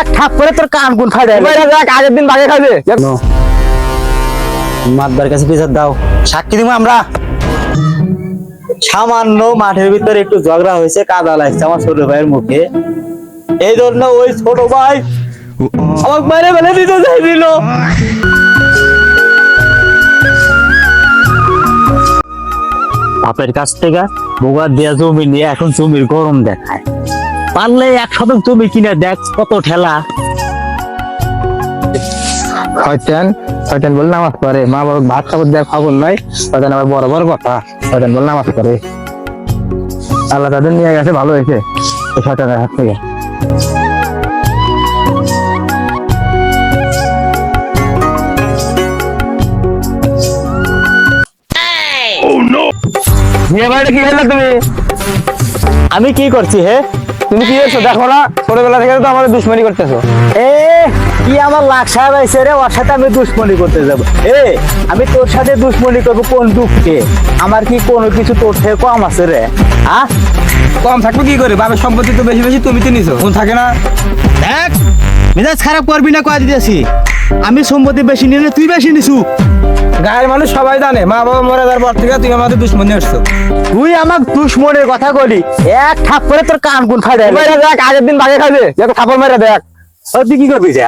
এক ঠাপ করে তোর কান গুন ফাড়ে আগের দিন বাগে খাবে মাতবার কাছে বিচার দাও। সাক্ষী দিব আমরা। সামান্য মাঠের ভিতরে একটু ঝগড়া হয়েছে কাদা লাগছে আমার ছোট ভাইয়ের মুখে। এই জন্য ওই ছোট ভাই আমাকে মেরে ফেলে দিতে চাইছিল। বাপের কাছ থেকে বোগা দেয়া জমি নিয়ে এখন জমির গরম দেখায়। পারলে এক শতক জমি কিনে দেখ কত ঠেলা। শয়তান শয়তান বলে নামাজ পড়ে। মা বাবা ভাত খাবার দেওয়ার খবর শয়তান আবার বড় বড় কথা। শয়তান বলে নামাজ পড়ে। আল্লাহ তাদের নিয়ে গেছে ভালো হয়েছে। শয়তানের হাত থেকে। বিয়ে বাড়িটা কি খেলে তুমি? আমি কি করছি হে? তুমি কি করছ? দেখো না ছোটবেলা থেকে তো আমাদের দুশ্মনী করতেছো। এ কি আমার লাখ সাহেব আইছে রে? ওর সাথে আমি দুশ্মনী করতে যাব। এ আমি তোর সাথে দুশ্মনী করব কোন দুঃখে? আমার কি কোনো কিছু তোর থেকে কম আছে রে? হ্যাঁ কম থাকবে কি করে? বাবার সম্পত্তি তো বেশি বেশি তুমি তো নিছো। কোন থাকে না? দেখ মেজাজ খারাপ করবি না কয়া দিতেছি। আমি সম্পত্তি বেশি নিলে তুই বেশি নিছু। গায়ের মানুষ সবাই জানে মা বাবা মরে যাওয়ার পর থেকে তুমি আমাদের দুশ্মনী আসছো তুই আমার দুশ্মনের কথা বলি এক ঠাপ করে তোর কান গুন ফাড়ে মেরে দেখ আগের দিন বাগে খাবে দেখো থাপড় মেরে দেখ তুই কি করবি রে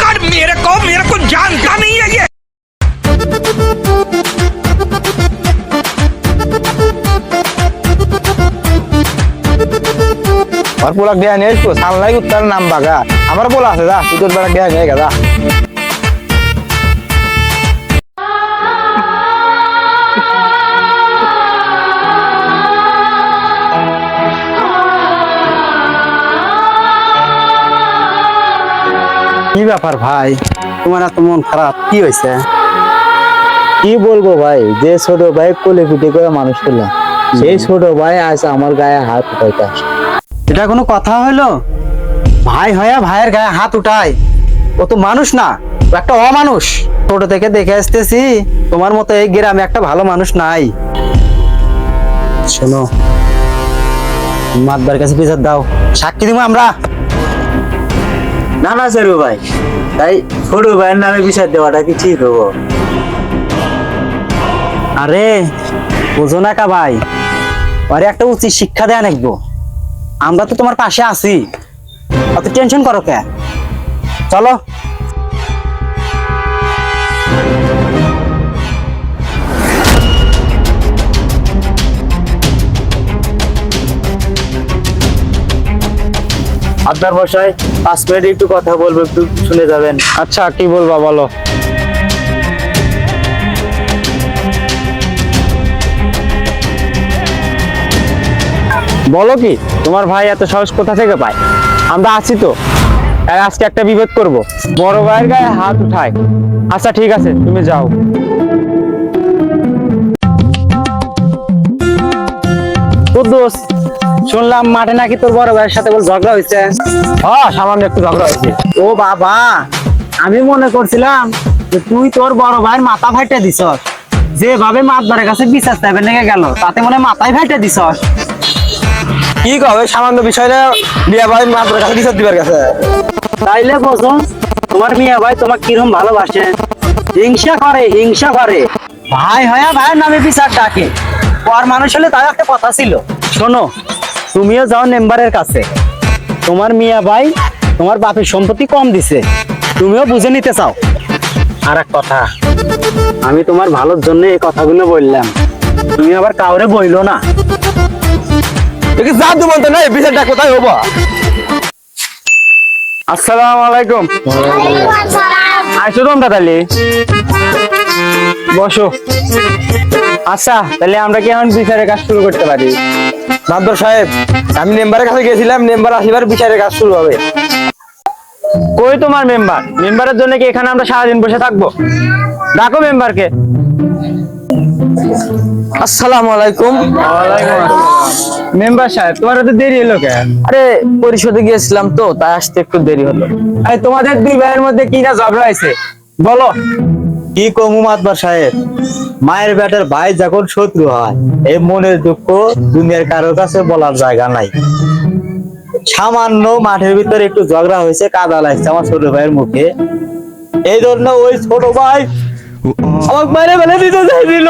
कर मेरे को मेरे को जानता नहीं है ये আর পোলা দেয়া নিয়ে আসব সামলাই উত্তর নাম বাগা আমার বলা আছে যা তুই তোর বেলা দেয়া নিয়ে গেছা কি ব্যাপার ভাই? তোমার এত মন খারাপ কি হয়েছে? কি বলব ভাই যে ছোট ভাই কোলে পিটে করে মানুষ করলাম সেই ছোট ভাই আজ আমার গায়ে হাত উঠাইতে আসে এটা কোনো কথা হলো ভাই হয়া ভাইয়ের গায়ে হাত উঠায়। ও তো মানুষ না ও একটা অমানুষ। ছোট থেকে দেখে আসতেছি তোমার মতো এই গ্রামে একটা ভালো মানুষ নাই। শোনো মাতবার কাছে বিচার দাও। সাক্ষী দিব আমরা। না না সেরু ভাই তাই ছোট ভাইয়ের নামে বিচার দেওয়াটা কি ঠিক হব? আরে বোঝো না কা ভাই আরে একটা উচিত শিক্ষা দেয়া নাকবো আমরা তো তোমার পাশে আছি। অত টেনশন করো কে? চলো। আপনার বসায় পাঁচ মিনিট একটু কথা বলব একটু শুনে যাবেন। আচ্ছা কি বলবা বলো? বলো কি, তোমার ভাই এত সাহস কোথা থেকে পায়? আমরা আছি তো। আজকে একটা বিভেদ করব। বড় ভাইয়ের গায়ে হাত উঠায়। আচ্ছা ঠিক আছে, তুমি যাও। শুনলাম মাঠে নাকি তোর বড় ভাইয়ের সাথে বল ঝগড়া হয়েছে। হ্যাঁ সামান্য একটু ঝগড়া হয়েছে। ও বাবা, আমি মনে করছিলাম যে তুই তোর বড় ভাইয়ের মাথা ফাইটে দিছস। যেভাবে মাতবারের কাছে বিচার চাইবে লেগে গেল, তাতে মনে মাথায় ফাইটে দিছস। কি কবে সামান্য বিষয়টা বিয়া ভাই মাত্র কাছে বিচার দিবার কাছে। তাইলে বোঝো, তোমার মিয়া ভাই তোমার কিরম ভালোবাসে? হিংসা করে হিংসা করে। ভাই হয়া নামে বিচার ডাকে। পর মানুষ হলে তার একটা কথা ছিল। শোনো, তুমিও যাও মেম্বারের কাছে। তোমার মিয়া ভাই তোমার বাপের সম্পত্তি কম দিছে। তুমিও বুঝে নিতে চাও। আর এক কথা, আমি তোমার ভালোর জন্য এই কথাগুলো বললাম। তুমি আবার কাউরে বইলো না। দেখি যা তো বলতে নাই বিচারটা কোথায় হব। আসসালামু আলাইকুম। আইসো তোমরা তাহলে। বসো। আচ্ছা তাহলে আমরা কি এখন বিচারের কাজ শুরু করতে পারি? মাদর সাহেব, আমি মেম্বারের কাছে গেছিলাম, মেম্বার আসিবার বিচারের কাজ শুরু হবে। কই তোমার মেম্বার? মেম্বারের জন্য কি এখানে আমরা সারাদিন বসে থাকব? ডাকো মেম্বারকে। আসসালামু আলাইকুম। মেম্বার সাহেব তোমার তো দেরি হলো কেন? আরে পরিষদে গিয়েছিলাম তো তাই আসতে একটু দেরি হলো। আরে তোমাদের দুই ভাইয়ের মধ্যে কি না ঝগড়া হয়েছে? বলো। কি কমু মাতবার সাহেব? মায়ের বেটার ভাই যখন শত্রু হয় এই মনের দুঃখ দুনিয়ার কারোর কাছে বলার জায়গা নাই। সামান্য মাঠের ভিতরে একটু ঝগড়া হয়েছে কাদা লাগছে আমার ছোট ভাইয়ের মুখে। এই জন্য ওই ছোট ভাই আমাকে মেরে ফেলে দিতে চাইছিল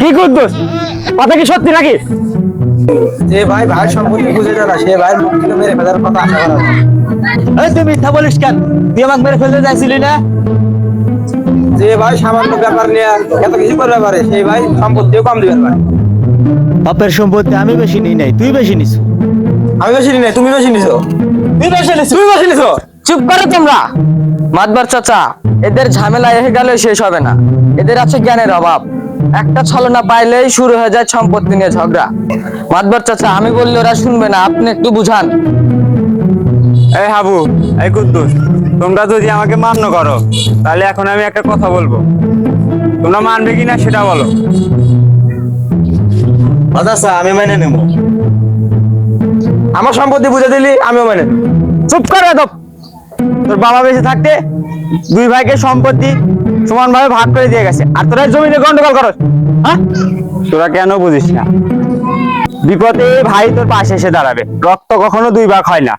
কি কুদ্দুস কথা কি সত্যি নাকি? যে ভাই ভাই সম্পত্তি বুঝে না সে ভাই মুখ মেরে ফেলার কথা আশা করা এই তুই মিথ্যা বলিস কেন? তুই আমাকে মেরে ফেলতে চাইছিলি না? যে ভাই সামান্য ব্যাপার নিয়ে এত কিছু করতে পারে সেই ভাই সম্পত্তিও কম পারে। বাপের সম্পত্তি আমি বেশি নিই নাই তুই বেশি নিস। আমি বেশি নিই তুমি বেশি নিছো। তুই বেশি নিস তুমি বেশি নিছো চুপ করো তোমরা। মাতবার চাচা এদের ঝামেলা এসে গেলে শেষ হবে না। এদের আছে জ্ঞানের অভাব। একটা ছলনা পাইলেই শুরু হয়ে যায় সম্পত্তি নিয়ে ঝগড়া। মাতবার চাচা আমি বললে ওরা শুনবে না আপনি একটু বুঝান। এই হাবু এই কুদ্দুস তোমরা যদি আমাকে মান্য করো তাহলে এখন আমি একটা কথা বলব। তোমরা মানবে কিনা সেটা বলো। আচ্ছা আমি মেনে নেব। আমার সম্পত্তি বুঝে দিলি আমিও মানে চুপ করে দপ তোর বাবা বেঁচে থাকতে দুই ভাইকে সম্পত্তি সমানভাবে ভাগ করে দিয়ে গেছে। আর তোরা জমিতে গন্ডগোল করস হ্যাঁ? তোরা কেন বুঝিস না? বিপদে ভাই তোর পাশে এসে দাঁড়াবে। রক্ত কখনো দুই ভাগ হয় না।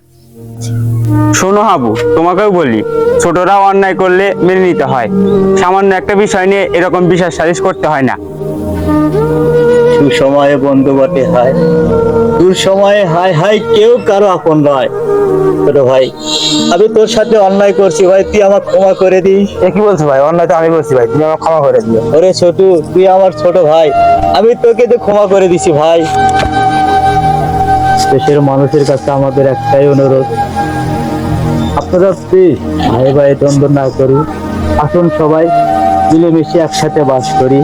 শোনো হাবু, তোমাকেও বলি ছোটরা অন্যায় করলে মেনে নিতে হয়। সামান্য একটা বিষয় নিয়ে এরকম বিশ্বাস সালিশ করতে হয় না। সুসময়ে বন্ধু বটে হায়। দুঃসময়ে হায় হায় কেউ কারও আপন নয়। ছোট ভাই আমি তোর সাথে অন্যায় করছি ভাই তুই আমার ক্ষমা করে দিস এ কি বলছো ভাই? অন্যায় তো আমি বলছি ভাই তুমি আমার ক্ষমা করে দিও। ওরে ছোটু তুই আমার ছোট ভাই আমি তোকে তো ক্ষমা করে দিছি ভাই। দেশের মানুষের কাছে আমাদের একটাই অনুরোধ আপনারা প্লিজ ভাই ভাই দ্বন্দ্ব না করি আসুন সবাই মিলেমিশে একসাথে বাস করি।